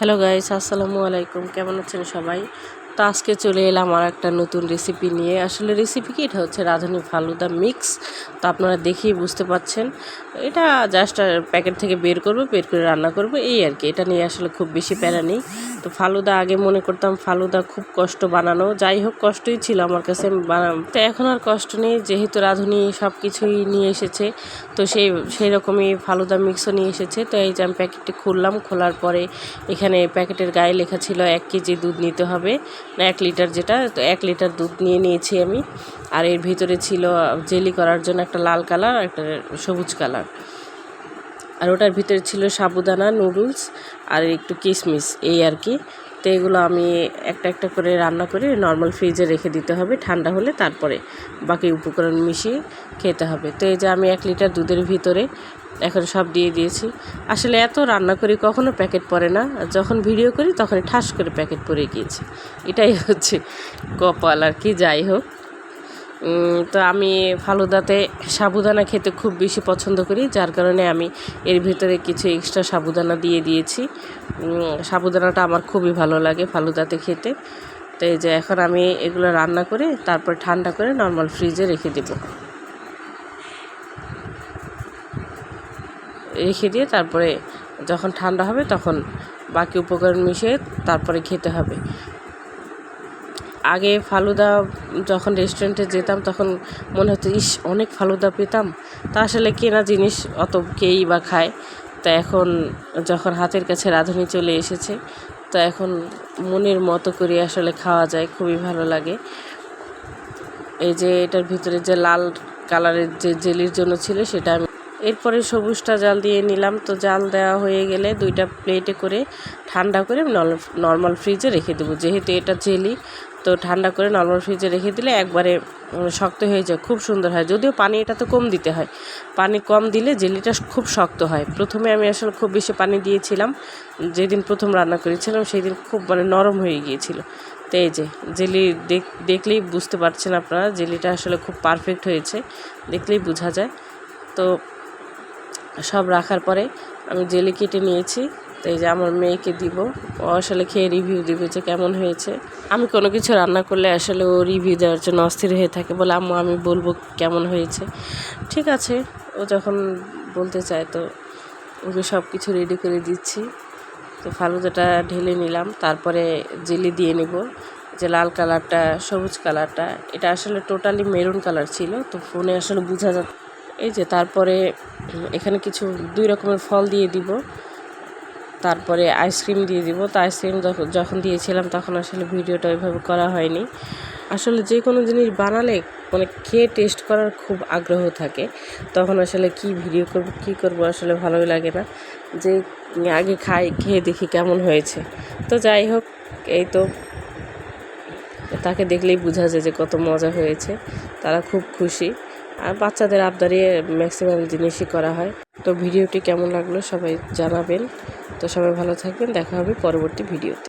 Hello guys আসসালামু আলাইকুম কেমন আছেন সবাই? তো আজকে চলে এলাম আর একটা নতুন রেসিপি নিয়ে। আসলে রেসিপি কি? এটা হচ্ছে রাঁধুনি ফালুদা মিক্স তো আপনারা দেখেই বুঝতে পাচ্ছেন। এটা জাস্ট প্যাকেট থেকে বের করব, বের করে রান্না করব। এই আর কি। এটা নিয়ে আসলে খুব বেশি প্যারা নেই। তো ফালুদা আগে মনে করতাম ফালুদা খুব কষ্ট বানানো। যাই হোক, কষ্টই ছিল আমার কাছে বানাম তো এখন আর কষ্ট নেই, যেহেতু রাঁধুনি সব কিছুই নিয়ে এসেছে, তো সেই সেই রকমই ফালুদা মিক্সও নিয়ে এসেছে। তো এই যে আমি প্যাকেটটি খুললাম, খোলার পরে এখানে প্যাকেটের গায়ে লেখা ছিল এক কেজি দুধ নিতে হবে না এক লিটার যেটা, তো এক লিটার দুধ নিয়ে নিয়েছি আমি। আর এর ভিতরে ছিল জেলি করার জন্য একটা লাল কালার একটা সবুজ কালার। আর ওটার ভিতরে ছিল সাবুদানা, নুডলস আর একটু কিশমিশ এই আর কি। তো এগুলো আমি একটা একটা করে রান্না করে নর্মাল ফ্রিজে রেখে দিতে হবে, ঠান্ডা হলে তারপরে বাকি উপকরণ মিশিয়ে খেতে হবে। তো এই যে আমি এক লিটার দুধের ভিতরে এখন সব দিয়ে দিয়েছি। আসলে এত রান্না করি, কখনো প্যাকেট পড়ে না। যখন ভিডিও করি তখন ঠাস করে প্যাকেট পরে গিয়েছে। এটাই হচ্ছে কপাল আর কি, যাই হোক। তো আমি ফালুদাতে সাবুদানা খেতে খুব বেশি পছন্দ করি, যার কারণে আমি এর ভিতরে কিছু এক্সট্রা সাবুদানা দিয়ে দিয়েছি। সাবুদানাটা আমার খুবই ভালো লাগে ফালুদাতে খেতে। তো এই যে এখন আমি এগুলো রান্না করে তারপর ঠান্ডা করে নর্মাল ফ্রিজে রেখে দেবো। রেখে দিয়ে তারপরে যখন ঠান্ডা হবে তখন বাকি উপকরণ মিশিয়ে তারপরে খেতে হবে। আগে ফালুদা যখন রেস্টুরেন্টে যেতাম, তখন মনে হতো, ইস, অনেক ফালুদা পেতাম। তা আসলে কেনা জিনিস অত কেই বা খায়। তা এখন যখন হাতের কাছে রাঁধুনি চলে এসেছে, তো এখন মনের মতো করে আসলে খাওয়া যায়, খুবই ভালো লাগে। এই যে এটার ভিতরে যে লাল কালারের যে জেলির জন্য ছিল, সেটা আমি এরপরে সবুজটা জাল দিয়ে নিলাম। তো জাল দেওয়া হয়ে গেলে দুইটা প্লেটে করে ঠান্ডা করে নর্মাল ফ্রিজে রেখে দেবো। যেহেতু এটা জেলি, তো ঠান্ডা করে নর্মাল ফ্রিজে রেখে দিলে একবারে শক্ত হয়ে যায়, খুব সুন্দর হয়। যদিও পানি এটা তো কম দিতে হয়। পানি কম দিলে জেলিটা খুব শক্ত হয়। প্রথমে আমি আসলে খুব বেশি পানি দিয়েছিলাম। যেদিন প্রথম রান্না করেছিলাম সেই দিন খুব মানে নরম হয়ে গিয়েছিল। তো এই যে, জেলি দেখ- দেখলেই বুঝতে পারছেন আপনারা, জেলিটা আসলে খুব পারফেক্ট হয়েছে। দেখলেই বোঝা যায়। তো সব রাখার পরে আমি জেলি কেটে নিয়েছি। তো এই যে আমার মেয়েকে দিব। ও আসলে খেয়ে রিভিউ দিবে যে কেমন হয়েছে। আমি কোনো কিছু রান্না করলে আসলে ও রিভিউ দেওয়ার জন্য অস্থির হয়ে থাকে বলে, আম্মু, আমি বলব কেমন হয়েছে? ঠিক আছে। ও যখন বলতে চায় তো ওকে সব কিছু রেডি করে দিচ্ছি। তো ফালুদাটা ঢেলে নিলাম। তারপরে জেলি দিয়ে নিব। যে লাল কালারটা সবুজ কালারটা এটা আসলে টোটালি মেরুন কালার ছিল। তো ফোনে আসলে বোঝা যা এই যে তারপরে এখানে কিছু দুই রকমের ফল দিয়ে দিব। তারপরে আইসক্রিম দিয়ে দিব। তো আইসক্রিম যখন দিয়েছিলাম তখন আসলে ভিডিওটা ওইভাবে করা হয়নি। আসলে যে কোনো জিনিস বানালে মানে খেয়ে টেস্ট করার খুব আগ্রহ থাকে। তখন আসলে কি ভিডিও করব, কি করব আসলে ভালোই লাগে না। যে আগে খাই, খেয়ে দেখি কেমন হয়েছে। তো যাই হোক, এই তো। তাকে দেখলেই বোঝা যায় যে কত মজা হয়েছে। তারা খুব খুশি। আর বাচ্চাদের আবদারে ম্যাক্সিমাম জিনিসই করা হয়। তো ভিডিওটি কেমন লাগল সবাই জানাবেন। তো সবাই ভালো থাকবেন। দেখা হবে পরবর্তী ভিডিওতে।